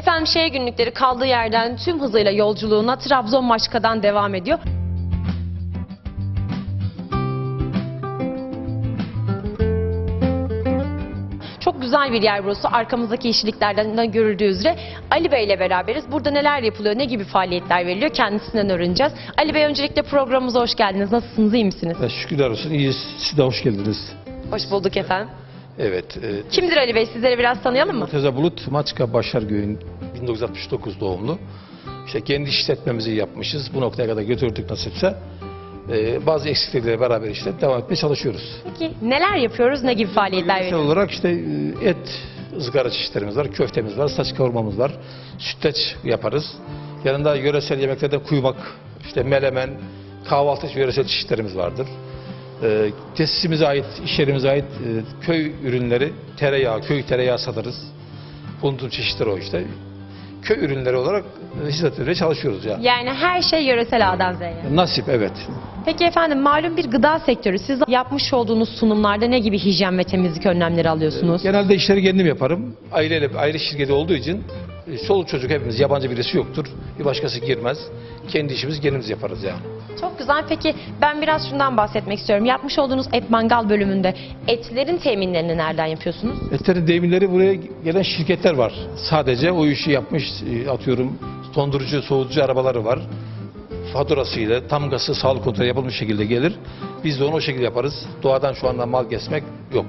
Efendim şehir günlükleri kaldığı yerden tüm hızıyla yolculuğuna Trabzon Maçka'dan devam ediyor. Çok güzel bir yer burası. Arkamızdaki yeşilliklerden de görüldüğü üzere Ali Bey ile beraberiz. Burada neler yapılıyor, ne gibi faaliyetler veriliyor kendisinden öğreneceğiz. Ali Bey öncelikle programımıza hoş geldiniz. Nasılsınız, iyi misiniz? Şükürler olsun iyiyiz. Siz de hoş geldiniz. Hoş bulduk efendim. Evet. E, Kimdir Ali Bey? Sizleri biraz tanıyalım mı? Murteza Bulut Maçka Başargöy'ün 1969 doğumlu. İşte kendi işletmemizi yapmışız. Bu noktaya kadar götürdük nasipse. E, bazı eksikliklerle beraber işte devam etmeye çalışıyoruz. Peki neler yapıyoruz, ne gibi faaliyetler Yöresel veriyoruz? olarak işte e, et ızgara çeşitlerimiz var, köftemiz var, saç kavurmamız var, sütlaç yaparız. Yanında yöresel yemeklerden kuymak, işte melemen, kahvaltı yöresel çeşitlerimiz vardır. E, tesisimize ait, iş yerimize ait e, köy ürünleri, tereyağı, köy tereyağı satarız. Bulunduğum çeşitler o işte. Köy ürünleri olarak e, hizmet vermeye çalışıyoruz yani. Yani her şey yöresel A'dan Z'ye. Nasip evet. Peki efendim malum bir gıda sektörü. Siz yapmış olduğunuz sunumlarda ne gibi hijyen ve temizlik önlemleri alıyorsunuz? Genelde işleri kendim yaparım. Aileyle aile şirketi olduğu için çoluk çocuk hepimiz yabancı birisi yoktur. Bir başkası girmez. Kendi işimizi kendimiz yaparız yani. Çok güzel. Peki ben biraz şundan bahsetmek istiyorum. Yapmış olduğunuz et mangal bölümünde etlerin teminlerini nereden yapıyorsunuz? Etlerin demirleri buraya gelen şirketler var. Sadece o işi yapmış e, atıyorum dondurucu, soğutucu arabaları var. Faturasıyla, tamgası, sağlık kontrolü yapılmış şekilde gelir. Biz de onu o şekilde yaparız. Doğadan şu anda mal kesmek yok.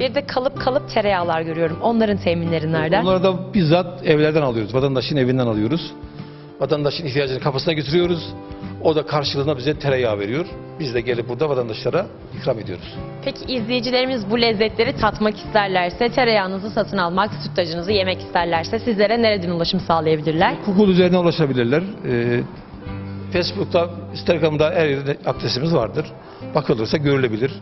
Bir de kalıp kalıp tereyağlar görüyorum. Onların teminleri nereden? Onları da bizzat evlerden alıyoruz. Vatandaşın evinden alıyoruz. Vatandaşın ihtiyacını kapısına götürüyoruz. O da karşılığında bize tereyağı veriyor. Biz de gelip burada vatandaşlara ikram ediyoruz. Peki izleyicilerimiz bu lezzetleri tatmak isterlerse, tereyağınızı satın almak, sütlacınızı yemek isterlerse sizlere nereden ulaşım sağlayabilirler? Google üzerinden ulaşabilirler. Ee, Facebook'ta, Instagram'da her yerde adresimiz vardır. Bakılırsa görülebilir.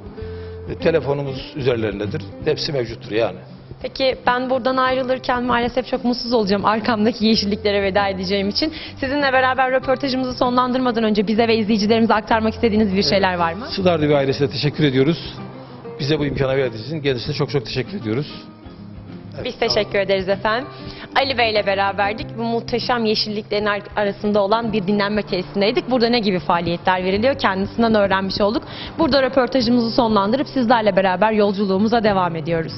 E, telefonumuz üzerlerindedir. Hepsi mevcuttur yani. Peki ben buradan ayrılırken maalesef çok mutsuz olacağım arkamdaki yeşilliklere veda edeceğim için. Sizinle beraber röportajımızı sonlandırmadan önce bize ve izleyicilerimize aktarmak istediğiniz bir şeyler var mı? Sudardı ve ailesine teşekkür ediyoruz. Bize bu imkanı verdiğiniz için kendisine çok çok teşekkür ediyoruz. Biz teşekkür ederiz efendim. Ali Bey ile beraberdik. Bu muhteşem yeşilliklerin ar- arasında olan bir dinlenme tesisindeydik. Burada ne gibi faaliyetler veriliyor kendisinden öğrenmiş olduk. Burada röportajımızı sonlandırıp sizlerle beraber yolculuğumuza devam ediyoruz.